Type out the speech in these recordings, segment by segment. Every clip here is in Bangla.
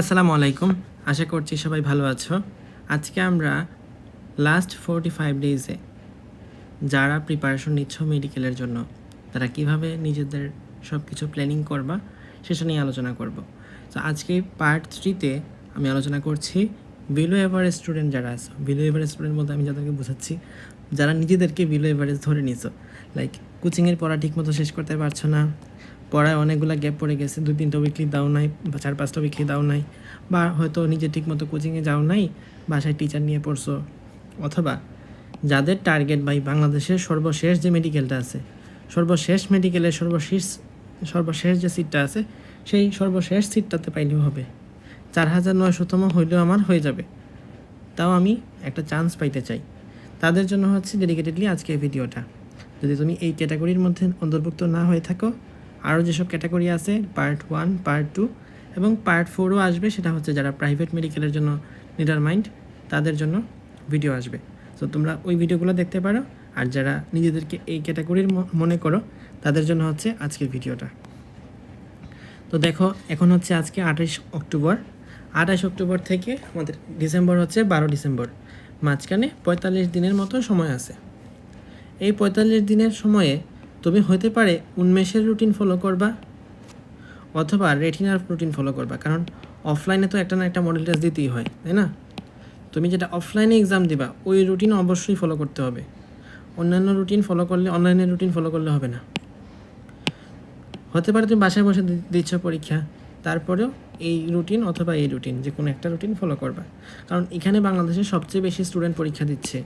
আসসালামু আলাইকুম। আশা করছি সবাই ভালো আছো। আজকে আমরা লাস্ট ফোরটি ফাইভ ডেজে যারা প্রিপারেশন নিচ্ছ মেডিকেলের জন্য, তারা কীভাবে নিজেদের সব কিছু প্ল্যানিং করবা সেটা নিয়ে আলোচনা করব। তো আজকে পার্ট থ্রিতে আমি আলোচনা করছি বিলো এভারেজ স্টুডেন্ট যারা আছো। বিলো এভারেজ স্টুডেন্ট বলতে আমি যাদেরকে বোঝাচ্ছি, যারা নিজেদেরকে বিলো এভারেজ ধরে নিছো। লাইক কোচিংয়ের পড়া ঠিকমতো শেষ করতে পারছ না পড়ায় অনেকগুলো গ্যাপ পড়ে গেছে, দুই তিনটা উইকলি দাও নাই, বা চার পাঁচটা উইকলি দাও নাই, বা হয়তো নিজে ঠিকমতো কোচিংয়ে যাও নাই, বাসায় টিচার নিয়ে পড়ছো। অথবা যাদের টার্গেট ভাই বাংলাদেশের সর্বশেষ যে মেডিকেলটা আছে, সর্বশেষ মেডিকেলের সর্বশেষ সর্বশেষ যে সিটটা আছে, সেই সর্বশেষ সিটটাতে পাইলেও হবে। চার হাজার নয়শোতম হইলেও আমার হয়ে যাবে। তাও আমি একটা চান্স পাইতে চাই। তাদের জন্য হচ্ছে ডেডিকেটেডলি আজকে ভিডিওটা যদি তুমি এই ক্যাটাগরির মধ্যে অন্তর্ভুক্ত না হয়ে থাকো আরও যেসব ক্যাটাগরি আছে পার্ট ওয়ান পার্ট টু এবং পার্ট ফোরও আসবে, সেটা হচ্ছে যারা প্রাইভেট মেডিকেলের জন্য নিডার মাইন্ড তাদের জন্য ভিডিও আসবে। তো তোমরা ওই ভিডিওগুলো দেখতে পারো, আর যারা নিজেদেরকে এই ক্যাটাগরির মনে করো, তাদের জন্য হচ্ছে আজকের ভিডিওটা। তো দেখো, এখন হচ্ছে আজকে আঠাইশ অক্টোবর। আঠাইশ অক্টোবর থেকে আমাদের ডিসেম্বর হচ্ছে বারো ডিসেম্বর। মাঝখানে পঁয়তাল্লিশ দিনের মতো সময় আছে। এই পঁয়তাল্লিশ দিনের সময়ে তুমি হতে পারে উন্মেষের রুটিন ফলো করবা অথবা রেটিনার রুটিন ফলো করবা। কারণ অফলাইনে তো একটা না একটা মডেল টেস্ট দিতেই হয়, তাই না? তুমি যেটা অফলাইনে এক্সাম দিবা, ওই রুটিন অবশ্যই ফলো করতে হবে। অন্যান্য রুটিন ফলো করলে অনলাইনের রুটিন ফলো করলে হবে না। হতে পারে তুমি বাসায় বসে দিচ্ছ পরীক্ষা, তারপরেও এই রুটিন অথবা এই রুটিন যে কোনো একটা রুটিন ফলো করবা। কারণ এখানে বাংলাদেশে সবচেয়ে বেশি স্টুডেন্ট পরীক্ষা দিচ্ছে।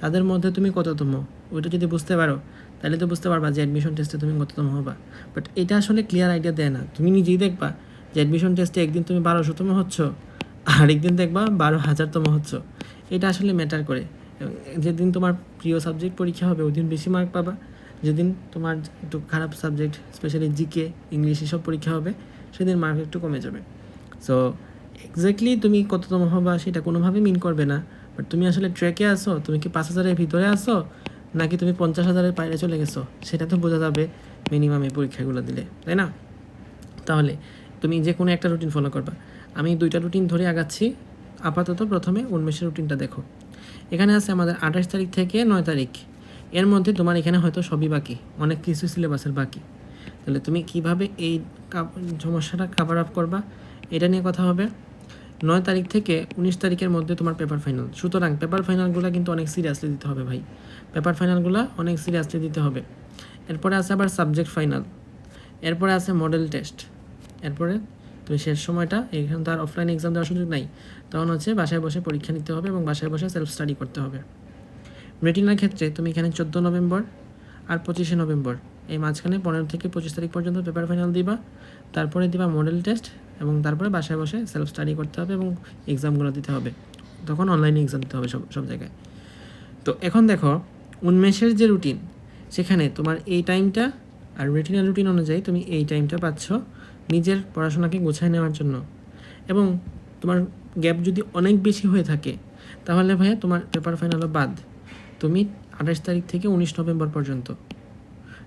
তাদের মধ্যে তুমি কততম? ওইটা যদি বুঝতে পারো তাহলে তো বুঝতে পারবা যে অ্যাডমিশন টেস্টে তুমি কততম হবা। বাট এটা আসলে ক্লিয়ার আইডিয়া দেয় না। তুমি নিজেই দেখবা যে অ্যাডমিশন টেস্টে একদিন তুমি বারোশোতম হচ্ছ আর একদিন দেখবা বারো হাজারতম হচ্ছ। এটা আসলে ম্যাটার করে। যেদিন তোমার প্রিয় সাবজেক্ট পরীক্ষা হবে, ওই দিন বেশি মার্ক পাবা। যেদিন তোমার একটু খারাপ সাবজেক্ট স্পেশালি জিকে ইংলিশ এসব পরীক্ষা হবে, সেদিন মার্ক একটু কমে যাবে। সো এক্স্যাক্টলি তুমি কততম হবা সেটা কোনোভাবে মিন করবে না। বাট তুমি আসলে ট্র্যাকে আসো তুমি কি পাঁচ হাজারের ভিতরে আসো নাকি তুমি পঞ্চাশ হাজারের বাইরে চলে গেছো? সেটা তো বোঝা যাবে মিনিমাম এই পরীক্ষাগুলো দিলে, তাই না? তাহলে তুমি যে কোনো একটা রুটিন ফলো করবা। আমি দুইটা রুটিন ধরে আগাচ্ছি। আপাতত প্রথমে উন্মেষের রুটিনটা দেখো। এখানে আছে আমাদের আঠাশ তারিখ থেকে নয় তারিখ। এর মধ্যে তোমার এখানে হয়তো সবই বাকি, অনেক কিছু সিলেবাসের বাকি। তাহলে তুমি কীভাবে এই সমস্যাটা কাভার আপ করবা? এটা নিয়ে কথা হবে। নয় তারিখ থেকে উনিশ তারিখের মধ্যে তোমার পেপার ফাইনাল সুতরাং পেপার ফাইনালগুলো কিন্তু অনেক সিরিয়াসলি দিতে হবে ভাই। পেপার ফাইনালগুলো অনেক সিরিয়াসলি দিতে হবে। এরপরে আছে আবার সাবজেক্ট ফাইনাল এরপরে আছে মডেল টেস্ট এরপরে তুমি শেষ সময়টা, এখানে তার অফলাইন এক্সাম দেওয়ার সুযোগ নাই। তখন হচ্ছে বাসায় বসে পরীক্ষা নিতে হবে এবং বাসায় বসে সেলফ স্টাডি করতে হবে। রেটিনার ক্ষেত্রে তুমি এখানে চোদ্দ নভেম্বর আর পঁচিশে নভেম্বর। এই মাঝখানে পনেরো থেকে পঁচিশ তারিখ পর্যন্ত পেপার ফাইনাল দিবা। তারপরে দিবা মডেল টেস্ট এবং তারপরে বাসায় বসে সেলফ স্টাডি করতে হবে এবং এক্সামগুলো দিতে হবে। তখন অনলাইনে এক্সাম দিতে হবে সব সব জায়গায়। তো এখন দেখো, উন্মেষের যে রুটিন সেখানে তোমার এই টাইমটা আর রেটিনাল রুটিন অনুযায়ী তুমি এই টাইমটা পাচ্ছ নিজের পড়াশোনাকে গোছায় নেওয়ার জন্য। এবং তোমার গ্যাপ যদি অনেক বেশি হয়ে থাকে, তাহলে ভাইয়া তোমার পেপার ফাইনালও বাদ। তুমি আঠাশ তারিখ থেকে উনিশ নভেম্বর পর্যন্ত।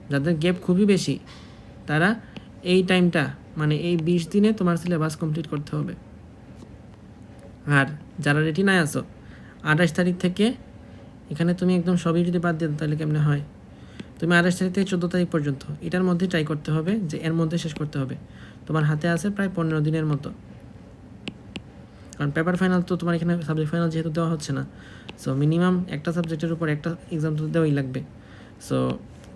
যাদের গ্যাপ খুবই বেশি, তারা এই টাইমটা মানে এই বিশ দিনে তোমার সিলেবাস কমপ্লিট করতে হবে। আর যারা রেটিনায় আসো আঠাশ তারিখ থেকে এখানে তুমি একদম সবই যদি বাদ দিয়ে তাহলে কেমনে হয়? তুমি আঠাশ তারিখ থেকে চোদ্দ তারিখ পর্যন্ত, এটার মধ্যে ট্রাই করতে হবে যে এর মধ্যে শেষ করতে হবে। তোমার হাতে আছে প্রায় পনেরো দিনের মতো। কারণ পেপার ফাইনাল তো তোমার এখানে সাবজেক্ট ফাইনাল যেহেতু দেওয়া হচ্ছে না সো মিনিমাম একটা সাবজেক্টের উপর একটা এক্সাম তো দেওয়াই লাগবে। সো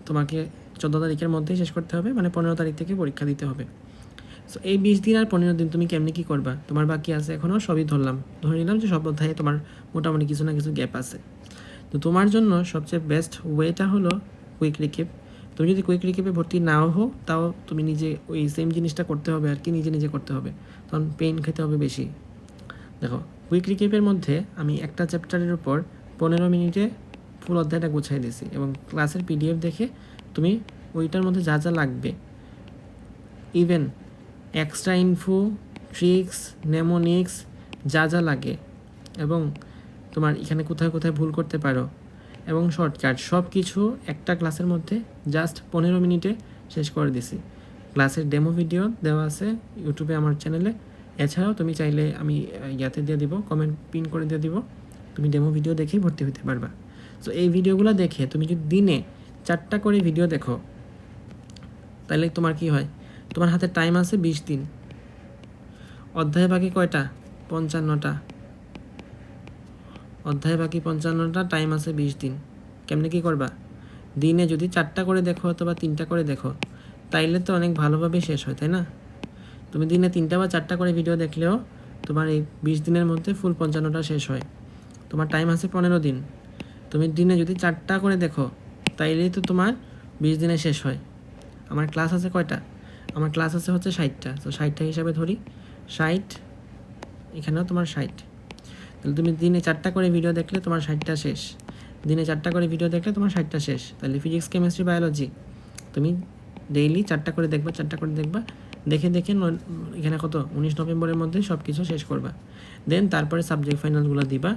তোমাকে চোদ্দ তারিখের মধ্যেই শেষ করতে হবে মানে পনেরো তারিখ থেকে পরীক্ষা দিতে হবে। সো এই বিশ দিন আর পনেরো দিন তুমি কেমনি কী করবা? তোমার বাকি আছে এখনও সবই ধরলাম। ধরে নিলাম যে সব অধ্যায়ে তোমার মোটামুটি কিছু না কিছু গ্যাপ আছে। তো তোমার জন্য সবচেয়ে বেস্ট ওয়েটা হলো কুইক রিকেপ তুমি যদি কুইক রিকেপে ভর্তি নাও হো তাও তুমি নিজে ওই সেম জিনিসটা করতে হবে আর কি, নিজে নিজে করতে হবে। তখন পেইন খেতে হবে বেশি। দেখো কুইক রিকেপের মধ্যে আমি একটা চ্যাপ্টারের উপর পনেরো মিনিটে ফুল অধ্যায়টা গুছাই দিয়েছি এবং ক্লাসের পিডিএফ দেখে তুমি ওইটার মধ্যে যা যা লাগবে even extra info, tricks, mnemonics, যা যা লাগে। এবং তোমার এখানে কোথায় কোথায় ভুল করতে পারো। এবং শর্টকাট সব কিছু একটা ক্লাসের মধ্যে জাস্ট পনেরো মিনিটে শেষ করে দিছি। ক্লাসের ডেমো ভিডিও দেওয়া আছে ইউটিউবে আমার চ্যানেলে। এছাড়াও তুমি চাইলে আমি ইয়াতে দিয়ে দিব কমেন্ট পিন করে দিয়ে দিব। তুমি ডেমো ভিডিও দেখেই ভর্তি হতে পারবা। সো এই ভিডিওগুলো দেখে তুমি যদি দিনে চারটা করে ভিডিও দেখো, তাহলে তোমার কি হয়? তোমার হাতে টাইম আছে বিশ দিন। অধ্যায় বাকি কয়টা? পঞ্চান্নটা। অধ্যায় বাকি পঞ্চান্নটা টাইম আছে বিশ দিন। কেমনে কি করবা? দিনে যদি চারটা করে দেখো অথবা তিনটা করে দেখো, তাইলে তো অনেক ভালোভাবে শেষ হয়, তাই না? তুমি দিনে তিনটা বা চারটা করে ভিডিও দেখলেও তোমার এই বিশ দিনের মধ্যে ফুল পঞ্চান্নটা শেষ হয়। তোমার টাইম আছে পনেরো দিন। তুমি দিনে যদি চারটা করে দেখো, তাইলেই তো তোমার বিশ দিনে শেষ হয়। আমার ক্লাস আছে কয়টা? আমার ক্লাস আছে হচ্ছে ষাটটা। তো ষাটটা হিসাবে ধরি। ষাট, এখানেও তোমার ষাট। তাহলে তুমি দিনে চারটা করে ভিডিও দেখলে তোমার ষাটটা শেষ। দিনে চারটা করে ভিডিও দেখলে তোমার ষাটটা শেষ। তাহলে ফিজিক্স কেমিস্ট্রি বায়োলজি তুমি ডেইলি চারটা করে দেখবা, চারটা করে দেখবা। দেখে দেখে এখানে কত? উনিশ নভেম্বরের মধ্যে সব কিছু শেষ করবা। দেন তারপরে সাবজেক্ট ফাইনালগুলো দিবা।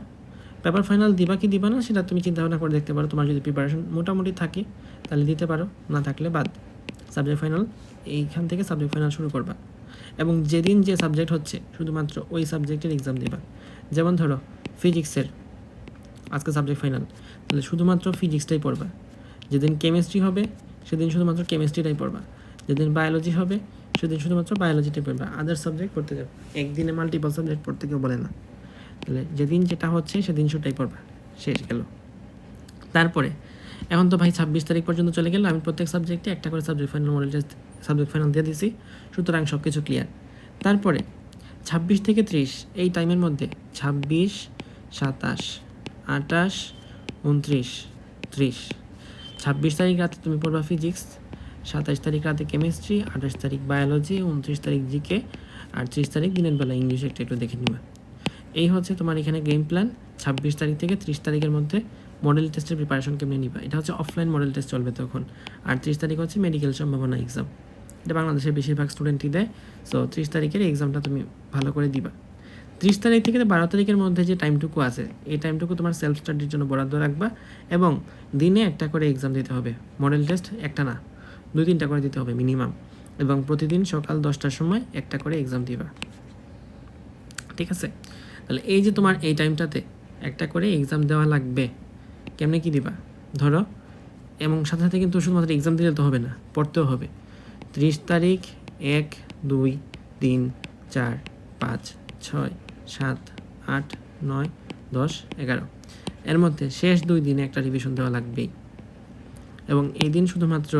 পেপার ফাইনাল দিবা কি দিবা না, সেটা তুমি চিন্তা ভাবনা করে দেখতে পারো। তোমার যদি প্রিপারেশন মোটামুটি থাকে, তাহলে দিতে পারো। না থাকলে বাদ। সাবজেক্ট ফাইনাল, এইখান থেকে সাবজেক্ট ফাইনাল শুরু করবা। এবং যেদিন যে সাবজেক্ট হচ্ছে, শুধুমাত্র ওই সাবজেক্টের এক্সাম দিবা। যেমন ধরো ফিজিক্সের আজকে সাবজেক্ট ফাইনাল, তাহলে শুধুমাত্র ফিজিক্সটাই পড়বা। যেদিন কেমিস্ট্রি হবে, সেদিন শুধুমাত্র কেমিস্ট্রিটাই পড়বা। যেদিন বায়োলজি হবে, সেদিন শুধুমাত্র বায়োলজিটাই পড়বা। আদার সাবজেক্ট পড়তে যাবে একদিনে মাল্টিপল সাবজেক্ট পড়তে কেউ বলে না। তাহলে যেদিন যেটা হচ্ছে, সেদিন সেটাই পড়বা। শেষ গেল। তারপরে এখন তো ভাই ছাব্বিশ তারিখ পর্যন্ত চলে গেল, আমি প্রত্যেক সাবজেক্টে একটা করে subject final model test subject final দিয়ে দিছি, সুতরাং সব কিছু ক্লিয়ার তারপরে ছাব্বিশ থেকে ত্রিশ, এই টাইমের মধ্যে ছাব্বিশ, সাতাশ আটাশ উনত্রিশ, ত্রিশ। ছাব্বিশ তারিখ রাতে তুমি পড়বা ফিজিক্স সাতাশ তারিখ রাতে কেমিস্ট্রি আঠাশ তারিখ বায়োলজি উনত্রিশ তারিখ জিকে আর ত্রিশ তারিখ দিনের বেলা ইংলিশ একটা একটু দেখে নিবা। এই হচ্ছে তোমার এখানে গেম প্ল্যান ছাব্বিশ তারিখ থেকে ত্রিশ তারিখের মধ্যে মডেল টেস্টের প্রিপারেশন কেমনি নিবা? এটা হচ্ছে অফলাইন মডেল টেস্ট চলবে তখন। আর ত্রিশ তারিখ হচ্ছে মেডিকেল সম্ভাবনা এক্সাম এটা বাংলাদেশের বেশিরভাগ স্টুডেন্টই দেয় সো ত্রিশ তারিখের এক্সামটা তুমি ভালো করে দিবা। ত্রিশ তারিখ থেকে বারো তারিখের মধ্যে যে টাইমটুকু আছে, এই টাইমটুকু তোমার সেলফ স্টাডির জন্য বরাদ্দ রাখবা এবং দিনে একটা করে এক্সাম দিতে হবে। মডেল টেস্ট একটা না, দুই তিনটা করে দিতে হবে মিনিমাম এবং প্রতিদিন সকাল দশটার সময় একটা করে এক্সাম দিবা। ঠিক আছে? তাহলে এই যে তোমার এই টাইমটাতে একটা করে এক্সাম দেওয়া লাগবে কেমনে কি দিবা? ধরো, এবং সাথে সাথে কিন্তু শুধুমাত্র এক্সাম দিলে তো হবে না, পড়তেও হবে। ত্রিশ তারিখ, এক, দুই, তিন, চার, পাঁচ, ছয়, সাত, আট, নয়, দশ, এগারো। এর মধ্যে শেষ দুই দিনে একটা রিভিশন দেওয়া লাগবেই। এবং এই দিন শুধুমাত্র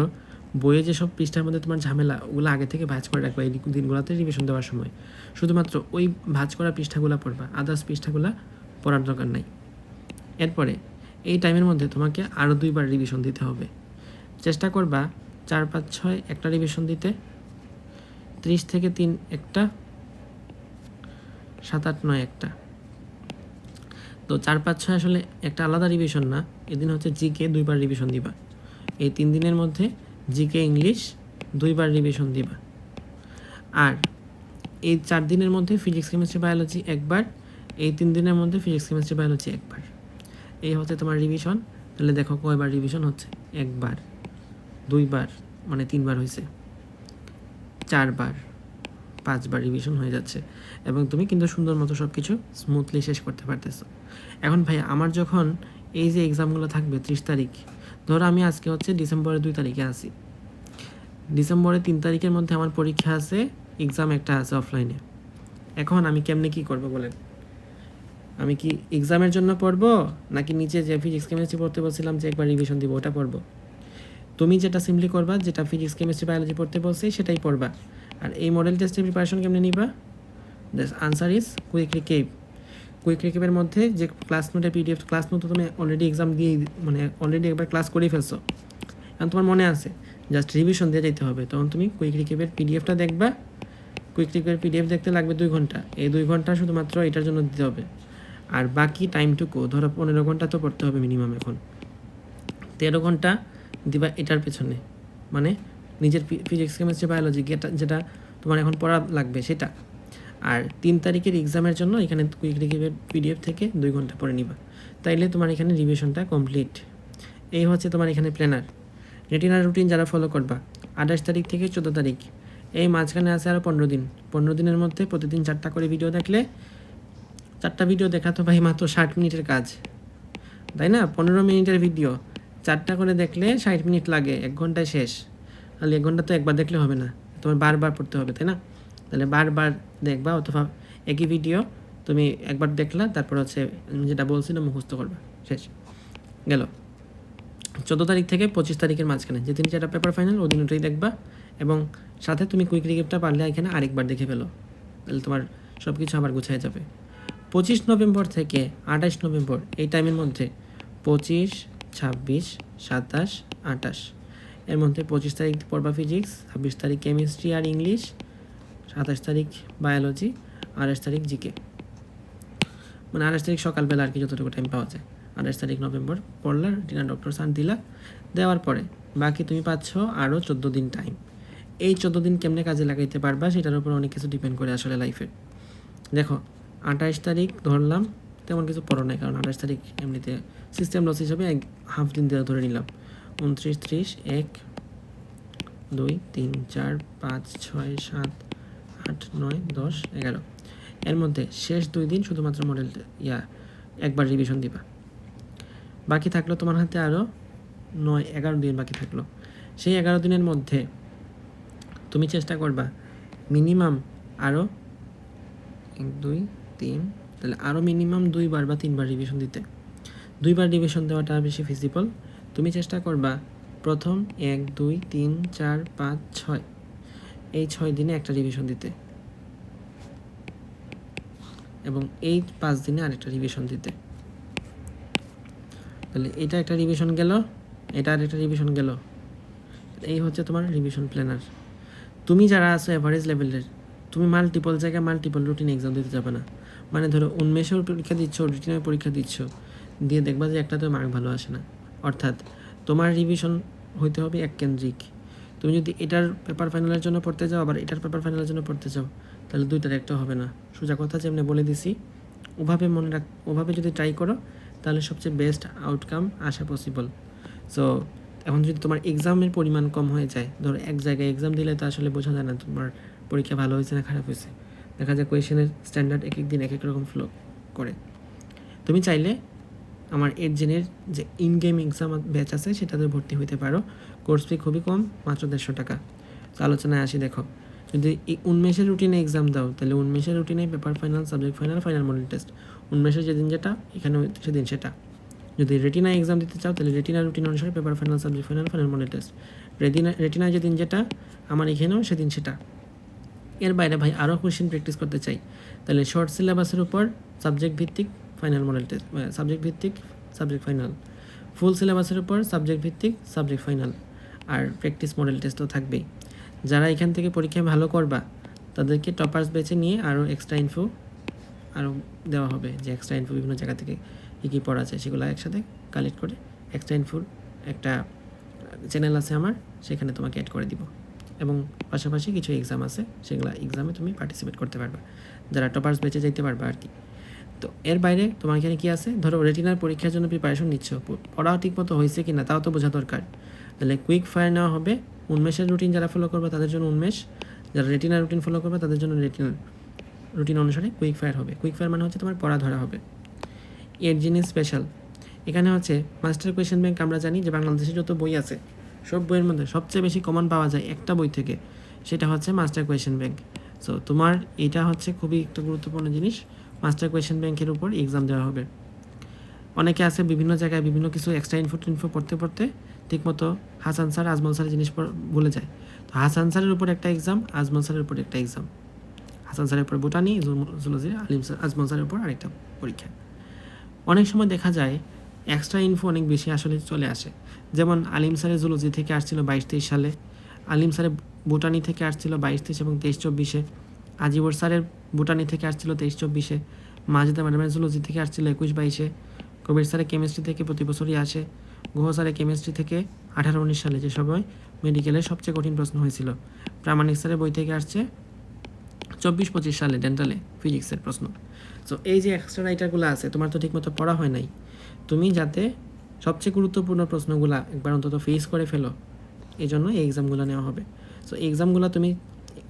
বইয়ে যেসব পৃষ্ঠার মধ্যে তোমার ঝামেলা ওগুলো আগে থেকে ভাজ করে রাখবা, এই দিনগুলোতে রিভিশন দেওয়ার সময়। শুধুমাত্র ওই ভাজ করা পৃষ্ঠাগুলো পড়বা আদার্স পৃষ্ঠাগুলো পড়ার দরকার নাই। এরপরে এই টাইমের মধ্যে তোমাকে আরও দুইবার রিভিশন দিতে হবে। চেষ্টা করবা চার, পাঁচ, ছয় একটা রিভিশন দিতে। ত্রিশ থেকে তিন একটা। সাত, আট, নয় একটা। তো চার, পাঁচ, ছয় আসলে একটা আলাদা রিভিশন না, এদিন হচ্ছে জিকে দুইবার রিভিশন দিবা। এই তিন দিনের মধ্যে জিকে ইংলিশ দুইবার রিভিশন দিবা। আর এই চার দিনের মধ্যে ফিজিক্স কেমিস্ট্রি বায়োলজি একবার, এই তিন দিনের মধ্যে ফিজিক্স কেমিস্ট্রি বায়োলজি একবার। এই হচ্ছে তোমার রিভিশন তাহলে দেখো কয়বার রিভিশন হচ্ছে? একবার, দুইবার মানে তিনবার হয়েছে। চারবার, পাঁচবার রিভিশন হয়ে যাচ্ছে। এবং তুমি কিন্তু সুন্দর মতো সব কিছু স্মুথলি শেষ করতে পারতেছো। এখন ভাই আমার যখন এই যে এক্সামগুলো থাকবে ত্রিশ তারিখ, ধরো আমি আজকে হচ্ছে ডিসেম্বরের দুই তারিখে আসি ডিসেম্বরের তিন তারিখের মধ্যে আমার পরীক্ষা আছে এক্সাম একটা আছে অফলাইনে এখন আমি কেমনে কি করব বলেন? আমি কি এক্সামের জন্য পড়ব? নাকি নিচে যে ফিজিক্স কেমিস্ট্রি পড়তে বলছিলাম যে একবার রিভিশন দিব, ওটা পড়ব? তুমি যেটা সিম্পলি করবা, যেটা ফিজিক্স কেমিস্ট্রি বায়োলজি পড়তে বলছি, সেটাই পড়বা। আর এই মডেল টেস্টের প্রিপারেশন কেমনে নিবা? That's answer is quick recap quick রিকেপের মধ্যে যে ক্লাস নোটের পিডিএফ ক্লাস নোট তুমি অলরেডি এক্সাম দিয়ে মানে অলরেডি একবার ক্লাস করেই ফেলছো। এখন তোমার মনে আছে জাস্ট রিভিশন দিয়ে যেতে হবে। তখন তুমি কুইক রিকেপের পিডিএফটা দেখবা। কুইক রিকেপের পিডিএফ দেখতে লাগবে দুই ঘণ্টা। এই দুই ঘণ্টা শুধুমাত্র এটার জন্য দিতে হবে। আর বাকি টাইমটুকু, ধরো পনেরো ঘণ্টা তো পড়তে হবে মিনিমাম এখন। তেরো ঘণ্টা দিবা এটার পেছনে। মানে নিজের ফিজিক্স কেমিস্ট্রি বায়োলজি যেটা যেটা তোমার এখন পড়া লাগবে সেটা। আর তিন তারিখের এক্সামের জন্য এখানে কুইক রিভিউয়ের পিডিএফ থেকে দুই ঘণ্টা পরে নিবা। তাইলে তোমার এখানে রিভিশনটা কমপ্লিট এই হচ্ছে তোমার এখানে প্ল্যানার রেটিনার রুটিন যারা ফলো করবা, আঠাশ তারিখ থেকে চোদ্দ তারিখ। এই মাঝখানে আছে আরও পনেরো দিন। পনেরো দিনের মধ্যে প্রতিদিন চারটা করে ভিডিও দেখলে চারটা ভিডিও দেখা তো ভাই মাত্র ষাট মিনিটের কাজ। তাই না? পনেরো মিনিটের ভিডিও চারটা করে দেখলে ষাট মিনিট লাগে, এক ঘন্টায় শেষ। তাহলে এক ঘণ্টা তো একবার দেখলে হবে না। তোমার বারবার পড়তে হবে, তাই না? তাহলে বারবার দেখবা অথবা একই ভিডিও তুমি একবার দেখলা, তারপর হচ্ছে যেটা বলছিলাম মুখস্থ করবা। শেষ। গেল। চোদ্দ তারিখ থেকে পঁচিশ তারিখের মাঝখানে। যেদিন যেটা পেপার ফাইনাল ওই দিন ওটাই দেখবা। এবং সাথে তুমি কুইক রিকেপটা পারলে এখানে আরেকবার দেখে ফেলো। তাহলে তোমার সব কিছু আবার গুছিয়ে যাবে। পঁচিশ নভেম্বর থেকে আঠাশ নভেম্বর, এই টাইমের মধ্যে পঁচিশ, ছাব্বিশ, সাতাশ আটাশ এর মধ্যে পঁচিশ তারিখ পড়বা ফিজিক্স ছাব্বিশ তারিখ কেমিস্ট্রি আর ইংলিশ সাতাশ তারিখ বায়োলজি আঠাশ তারিখ জিকে মানে আঠাশ তারিখ সকালবেলা আর কি যতটুকু টাইম পাওয়া যায়। আঠাশ তারিখ নভেম্বর পড়লা টিনা ডক্টর সান দিলা। দেওয়ার পরে বাকি তুমি পাচ্ছ আরও চোদ্দ দিন টাইম এই চোদ্দ দিন কেমনে কাজে লাগাইতে পারবা, সেটার উপর অনেক কিছু ডিপেন্ড করে আসলে লাইফে দেখো আঠাশ তারিখ ধরলাম, তেমন কিছু পড়ো নাই, কারণ আঠাশ তারিখ এমনিতে সিস্টেম লস হিসাবে এক হাফ দিন দিয়ে ধরে নিলাম। উনত্রিশ, ত্রিশ, এক, দুই, তিন, চার, পাঁচ, ছয়, সাত, আট, নয়, দশ, এগারো। এর মধ্যে শেষ দুই দিন শুধুমাত্র মডেল ইয়া, একবার রিভিশন দিবা। বাকি থাকল তোমার হাতে আরও নয়, এগারো দিন বাকি থাকল। সেই এগারো দিনের মধ্যে তুমি চেষ্টা করবা মিনিমাম আরও এক, দুই তিন, তাহলে আরও মিনিমাম দুইবার বা তিনবার রিভিশন দিতে। দুইবার রিভিশন দেওয়াটা বেশি ফিজিবল তুমি চেষ্টা করবা প্রথম এক, দুই, তিন, চার, পাঁচ, ছয়। এই ছয় দিনে একটা রিভিশন দিতে। এবং এই পাঁচ দিনে আরেকটা রিভিশন দিতে। তাহলে এটা একটা রিভিশন গেল, এটা আরেকটা রিভিশন গেল। এই হচ্ছে তোমার রিভিশন প্ল্যানার তুমি যারা আছো অ্যাভারেজ লেভেলের তুমি মাল্টিপল জায়গায় মাল্টিপল রুটিন এক্সাম দিতে যাবে না। মানে ধরো, উন্মেষের পরীক্ষা দিচ্ছ রুটিনের পরীক্ষা দিচ্ছ, দিয়ে দেখবা যে একটা একটাতে মার্ক ভালো আসে না। অর্থাৎ তোমার রিভিশন হইতে হবে এক কেন্দ্রিক তুমি যদি এটার পেপার ফাইনালের জন্য পড়তে যাও, আবার এটার পেপার ফাইনালের জন্য পড়তে চাও তাহলে দুইটার একটা হবে না। সোজা কথা যেমনি বলে দিছি, ওভাবে মনে রাখ, ওভাবে যদি ট্রাই করো, তাহলে সবচেয়ে বেস্ট আউটকাম আসা পসিবল সো এখন যদি তোমার এক্সামের পরিমাণ কম হয়ে যায়, ধরো এক জায়গায় এক্সাম দিলে তো আসলে বোঝা যায় না তোমার পরীক্ষা ভালো হয়েছে না খারাপ হয়েছে? দেখা যায় কোয়েশনের স্ট্যান্ডার্ড এক এক দিন এক এক রকম ফ্লো করে। তুমি চাইলে আমার এইট জেনের যে ইন গেম এক্সাম ব্যাচ আছে, সেটাতে ভর্তি হইতে পারো। কোর্স ফি খুবই কম, মাত্র দেড়শো টাকা। তো আলোচনায় আসি, দেখো। যদি উন্মেষের রুটিনে এক্সাম দাও, তাহলে উন্মেষের রুটিনে paper final subject final final model test উন্মেষের যেদিন যেটা, এখানে সেদিন সেটা। যদি রেটিনা এক্সাম দিতে চাও, তাহলে রেটিনা রুটিন অনুসারে paper final subject final final model test Retina Retina যেদিন যেটা, আমার এখানেও সেদিন সেটা। এর বাইরে ভাই আরও কোয়েশ্চেন প্র্যাকটিস করতে চাই। তাহলে শর্ট সিলেবাসের উপর সাবজেক্ট ভিত্তিক ফাইনাল মডেল টেস্ট সাবজেক্ট ভিত্তিক সাবজেক্ট ফাইনাল ফুল সিলেবাসের উপর সাবজেক্ট ভিত্তিক সাবজেক্ট ফাইনাল আর প্র্যাকটিস মডেল টেস্টও থাকবেই। যারা এখান থেকে পরীক্ষায় ভালো করবা, তাদেরকে টপার্স বেছে নিয়ে আরও এক্সট্রা ইনফো আরও দেওয়া হবে যে এক্সট্রা ইনফো বিভিন্ন জায়গা থেকে কী কী পড়া যায়, সেগুলো একসাথে কালেক্ট করে এক্সট্রা ইনফোর একটা চ্যানেল আছে আমার, সেখানে তোমাকে অ্যাড করে দিব। এবং পাশাপাশি কিছু এক্সাম আছে, সেগুলো এক্সামে তুমি পার্টিসিপেট করতে পারবা। যারা টপার্স বেঁচে যেতে পারবা আর কি। তো এর বাইরে তোমার এখানে কী আছে? ধরো রেটিনার পরীক্ষার জন্য প্রিপারেশন নিচ্ছ। পড়া ঠিক মতো হয়েছে কি না তাও তো বোঝা দরকার। তাহলে কুইক ফায়ার নেওয়া হবে। উন্মেষের রুটিন যারা ফলো করবে তাদের জন্য উন্মেষ। যারা রেটিনার রুটিন ফলো করবে তাদের জন্য রেটিনার রুটিন অনুসারে কুইক ফায়ার হবে। কুইক ফায়ার মানে হচ্ছে তোমার পড়া ধরা হবে। এর জিনিস স্পেশাল এখানে হচ্ছে মাস্টার কোয়েশ্চেন ব্যাংক আমরা জানি যে বাংলাদেশে যত বই আছে সব বইয়ের মধ্যে সবচেয়ে বেশি কমন পাওয়া যায় একটা বই থেকে, সেটা হচ্ছে মাস্টার কোয়েশ্চেন ব্যাংক সো তোমার এটা হচ্ছে খুবই একটা গুরুত্বপূর্ণ জিনিস মাস্টার কোয়েশ্চেন ব্যাংকের উপর এক্সাম দেওয়া হবে। অনেকে আছে বিভিন্ন জায়গায় বিভিন্ন কিছু এক্সট্রা ইনফো টিনফো পড়তে পড়তে ঠিকমতো হাসান স্যার আজমল স্যারের জিনিস ভুলে যায়। তো হাসান স্যারের উপর একটা এক্সাম আজমল স্যারের উপর একটা এক্সাম হাসান স্যারের উপর botany zoology Alim sir Ajmal স্যারের উপর আরেকটা পরীক্ষা। অনেক সময় দেখা যায় এক্সট্রা ইনফো অনেক বেশি আসলে চলে আসে। যেমন আলিম স্যারের জুলজি থেকে আসছিল বাইশ তেইশ সালে, আলিম স্যারের বোটানি থেকে আসছিল বাইশ তেইশ এবং তেইশ চব্বিশে, আজিবর স্যারের বোটানি থেকে আসছিল তেইশ চব্বিশে, মাজেদা ম্যাডামের জুলজি থেকে আসছিল একুশ বাইশে, কবির স্যারের কেমিস্ট্রি থেকে প্রতি বছরই আসে, গুহ স্যারের কেমিস্ট্রি থেকে আঠারো উনিশ সালে, যে সময় মেডিকেলের সবচেয়ে কঠিন প্রশ্ন হয়েছিল। প্রামাণিক স্যারের বই থেকে আসছে চব্বিশ পঁচিশ সালে ডেন্টালে ফিজিক্সের প্রশ্ন। সো এই যে এক্সট্রা রাইটারগুলো আছে, তোমার তো ঠিকমতো পড়া হয় নাই। তুমি যাতে সবচেয়ে গুরুত্বপূর্ণ প্রশ্নগুলো একবার অন্তত ফেস করে ফেলো। এই জন্য এই এক্সামগুলো নেওয়া হবে। সো এক্সামগুলো তুমি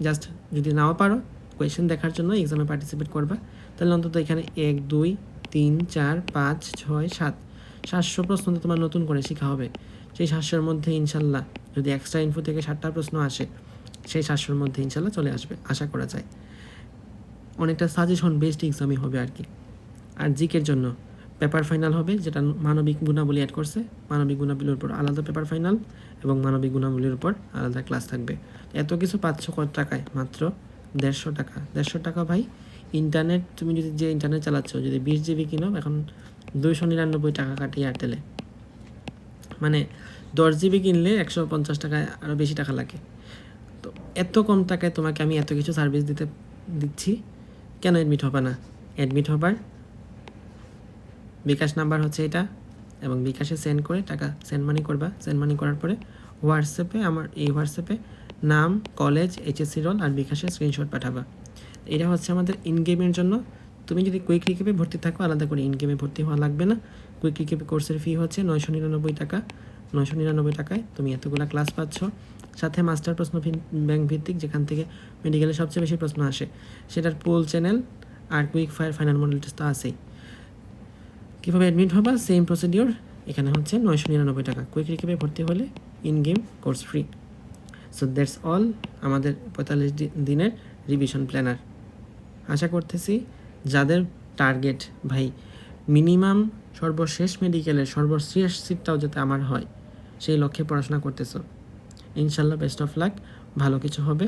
জাস্ট যদি নাও পারো কোয়েশ্চেন দেখার জন্য এক্সামে পার্টিসিপেট করবা। তাহলে অন্তত এখানে এক, দুই, তিন, চার, পাঁচ, ছয়, সাত, সাতশো প্রশ্ন তো তোমার নতুন করে শেখা হবে। সেই সাতশোর মধ্যে ইনশাল্লাহ যদি এক্সট্রা ইনফো থেকে ষাটটা প্রশ্ন আসে, সেই সাতশোর মধ্যে ইনশাল্লাহ চলে আসবে, আশা করা যায়। অনেকটা সাজেশন বেসড এক্সামই হবে আর কি। আর জিকের জন্য পেপার ফাইনাল হবে, যেটা মানবিক গুণাবলী অ্যাড করছে। মানবিক গুণাবলীর উপর আলাদা পেপার ফাইনাল এবং মানবিক গুণাবলীর উপর আলাদা ক্লাস থাকবে। এত কিছু পাচ্ছ কত টাকায় মাত্র দেড়শো টাকা। দেড়শো টাকা ভাই ইন্টারনেট তুমি যদি যে ইন্টারনেট চালাচ্ছ, যদি বিশ জিবি কিনো, এখন দুইশো নিরানব্বই টাকা কাটে এয়ারটেলে মানে দশ জিবি কিনলে একশো পঞ্চাশ টাকায় আরও বেশি টাকা লাগে। তো এত কম টাকায় তোমাকে আমি এত কিছু সার্ভিস দিতে দিচ্ছি, কেন অ্যাডমিট হবে না? অ্যাডমিট হবার বিকাশ নাম্বার হচ্ছে এটা, এবং বিকাশে সেন্ড করে টাকা সেন্ড মানি করবা। সেন্ড মানি করার পরে হোয়াটসঅ্যাপে আমার এই হোয়াটসঅ্যাপে নাম কলেজ এইচএসসি রোল আর বিকাশের স্ক্রিনশট পাঠাবা। এটা হচ্ছে আমাদের ইন গেমের জন্য। তুমি যদি কুইক রিকেপে ভর্তি থাকো, আলাদা করে ইন গেমে ভর্তি হওয়া লাগবে না। কুইক রিকেপে কোর্সের ফি হচ্ছে নয়শো নিরানব্বই টাকা। নয়শো নিরানব্বই টাকায় তুমি এতগুলো ক্লাস পাচ্ছ। সাথে মাস্টার প্রশ্ন ব্যাংক ভিত্তিক, যেখান থেকে মেডিকেলের সবচেয়ে বেশি প্রশ্ন আসে। সেটার পুল চ্যানেল আর quick fire final model test তো আছেই। কীভাবে অ্যাডমিট হবা? সেম প্রসিডিওর এখানে হচ্ছে নয়শো নিরানব্বই টাকা। কুইক রিকেপে ভর্তি হলে in game course free so that's all আমাদের পঁয়তাল্লিশ দিনের রিভিশন প্ল্যানার আশা করতেছি যাদের টার্গেট ভাই মিনিমাম সর্বশেষ মেডিকেলের সর্বশেষ সিটটাও যাতে আমার হয়, সেই লক্ষ্যে পড়াশোনা করতেছো। ইনশাল্লাহ বেস্ট অফ লাক ভালো কিছু হবে।